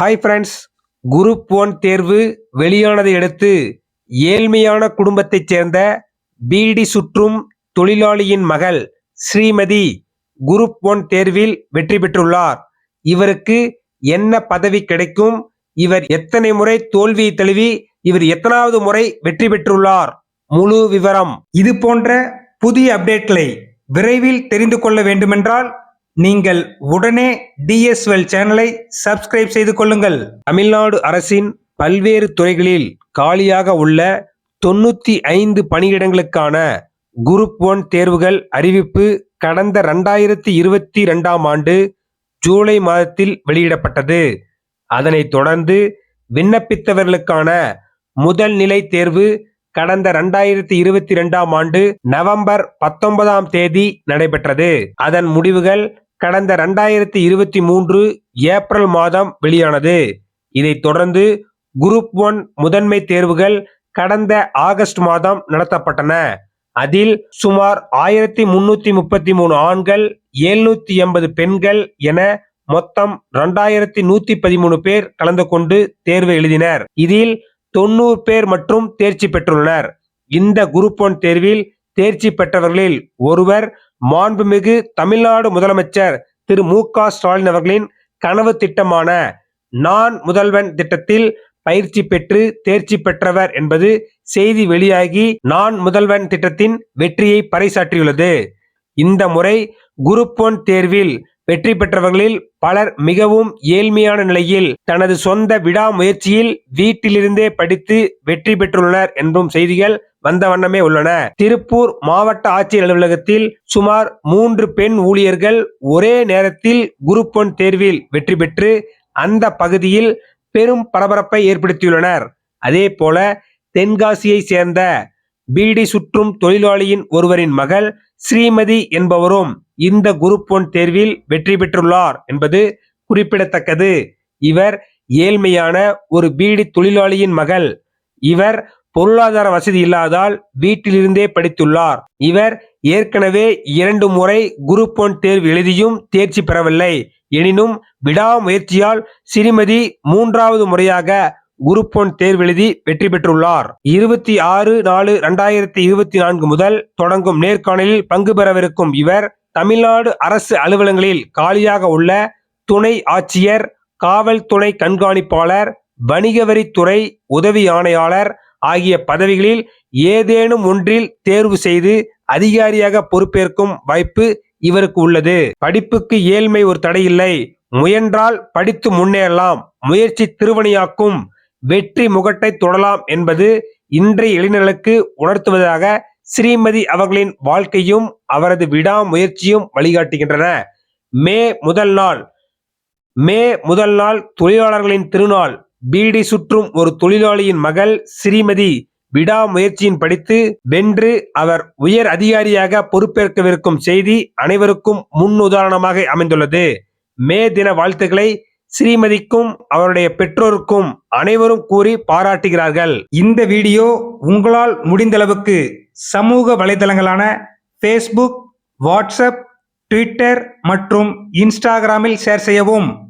Hi friends group one தேர்வு வெளியானதை அடுத்து ஏழ்மையான குடும்பத்தைச் சேர்ந்த பீடி சுற்றும் தொழிலாளியின் மகள் ஸ்ரீமதி குரூப் ஒன் தேர்வில் வெற்றி பெற்றுள்ளார். இவருக்கு என்ன பதவி கிடைக்கும்? இவர் எத்தனை முறை தோல்வியை தழுவி இவர் எத்தனாவது முறை வெற்றி பெற்றுள்ளார்? முழு விவரம். இது போன்ற புதிய அப்டேட்களை விரைவில் தெரிந்து கொள்ள வேண்டுமென்றால் நீங்கள் உடனே டிஎஸ்எல் சேனலை சப்ஸ்கிரைப் செய்து கொள்ளுங்கள். தமிழ்நாடு அரசின் பல்வேறு துறைகளில் காலியாக உள்ள தொண்ணூத்தி ஐந்து பணியிடங்களுக்கான குரூப் ஒன் தேர்வுகள் அறிவிப்பு கடந்த ரெண்டாயிரத்தி இருபத்தி ரெண்டாம் ஆண்டு ஜூலை மாதத்தில் வெளியிடப்பட்டது. அதனைத் தொடர்ந்து விண்ணப்பித்தவர்களுக்கான முதல் நிலை தேர்வு கடந்த ரெண்டாயிரத்தி இருபத்தி ரெண்டாம் ஆண்டு நவம்பர் பத்தொன்பதாம் தேதி நடைபெற்றது. அதன் முடிவுகள் கடந்த ரெண்டாயிரத்தி இருபத்தி மூன்று ஏப்ரல் மாதம் வெளியானது. இதைத் தொடர்ந்து குரூப் ஒன் முதன்மை தேர்வுகள் கடந்த ஆகஸ்ட் மாதம் நடத்தப்பட்டன. அதில் சுமார் ஆயிரத்தி முன்னூத்தி முப்பத்தி மூணு ஆண்கள் எழுநூத்தி எண்பது பெண்கள் என மொத்தம் ரெண்டாயிரத்தி நூத்தி பதிமூணு பேர் கலந்து கொண்டு தேர்வு எழுதினர். இதில் தொண்ணூறு பேர் மற்றும் தேர்ச்சி பெற்றுள்ளனர். இந்த குரூப் ஒன் தேர்வில் தேர்ச்சி பெற்றவர்களில் ஒருவர் மாண்புமிகு தமிழ்நாடு முதலமைச்சர் திரு மு க ஸ்டாலின் அவர்களின் கனவு திட்டமான நான் முதல்வன் திட்டத்தில் பயிற்சி பெற்று தேர்ச்சி பெற்றவர் என்பது செய்தி வெளியாகி நான் முதல்வன் திட்டத்தின் வெற்றியை பறைசாற்றியுள்ளது. இந்த முறை குரூப் ஒன் தேர்வில் வெற்றி பெற்றவர்களில் பலர் மிகவும் ஏழ்மையான நிலையில் தனது சொந்த விடாமுயற்சியில் வீட்டிலிருந்தே படித்து வெற்றி பெற்றுள்ளனர் என்றும் செய்திகள் வந்த வண்ணமே உள்ளன. திருப்பூர் மாவட்ட ஆட்சியர் அலுவலகத்தில் சுமார் மூன்று பெண் ஊழியர்கள் ஒரே நேரத்தில் குரூப் ஒன் தேர்வில் வெற்றி பெற்று அந்த பகுதியில் பெரும் பரபரப்பை ஏற்படுத்தியுள்ளனர். அதே போல தென்காசியை சேர்ந்த பீடி சுற்றும் தொழிலாளியின் ஒருவரின் மகள் ஸ்ரீமதி என்பவரும் இந்த குரூப் ஒன் தேர்வில் வெற்றி பெற்றுள்ளார் என்பது குறிப்பிடத்தக்கது. இவர் ஏழ்மையான ஒரு பீடி தொழிலாளியின் மகள். இவர் பொருளாதார வசதி இல்லாதால் வீட்டிலிருந்தே படித்துள்ளார். இவர் ஏற்கனவே இரண்டு முறை குரூப் ஒன் தேர்வு எழுதியும் தேர்ச்சி பெறவில்லை. எனினும் விடாமுயற்சியால் ஸ்ரீமதி மூன்றாவது முறையாக குரூப் ஒன் தேர்வு எழுதி வெற்றி பெற்றுள்ளார். இருபத்தி ஆறு நாலு ரெண்டாயிரத்தி இருபத்தி நான்கு முதல் தொடங்கும் நேர்காணலில் பங்கு பெறவிருக்கும் இவர் தமிழ்நாடு அரசு அலுவலகங்களில் காலியாக உள்ள துணை ஆட்சியர் காவல் துணை கண்காணிப்பாளர் வணிகவரித்துறை உதவி ஆணையாளர் ஆகிய பதவிகளில் ஏதேனும் ஒன்றில் தேர்வு செய்து அதிகாரியாக பொறுப்பேற்கும் வாய்ப்பு இவருக்கு உள்ளது. படிப்புக்கு ஏழ்மை ஒரு தடையில்லை முயன்றால் படித்து முன்னேறலாம். முயற்சி திருவணியாக்கும் வெற்றி முகட்டை தொடலாம் என்பது இன்றைய இளைஞர்களுக்கு உணர்த்துவதாக ஸ்ரீமதி அவர்களின் வாழ்க்கையும் அவரது விடாமுயற்சியும் வழிகாட்டுகின்றன. மே முதல் நாள். மே முதல் நாள் தொழிலாளர்களின் திருநாள். பீடி சுற்றும் ஒரு தொழிலாளியின் மகள் ஸ்ரீமதி விடாமுயற்சியின் படித்து வென்று அவர் உயர் அதிகாரியாக பொறுப்பேற்கவிருக்கும் செய்தி அனைவருக்கும் முன் உதாரணமாக அமைந்துள்ளது. மே தின வாழ்த்துக்களை ஸ்ரீமதிக்கும் அவருடைய பெற்றோருக்கும் அனைவரும் கூறி பாராட்டுகிறார்கள். இந்த வீடியோ உங்களால் முடிந்தளவுக்கு சமூக வலைதளங்களான ஃபேஸ்புக் வாட்ஸ்அப் ட்விட்டர் மற்றும் இன்ஸ்டாகிராமில் ஷேர் செய்யவும்.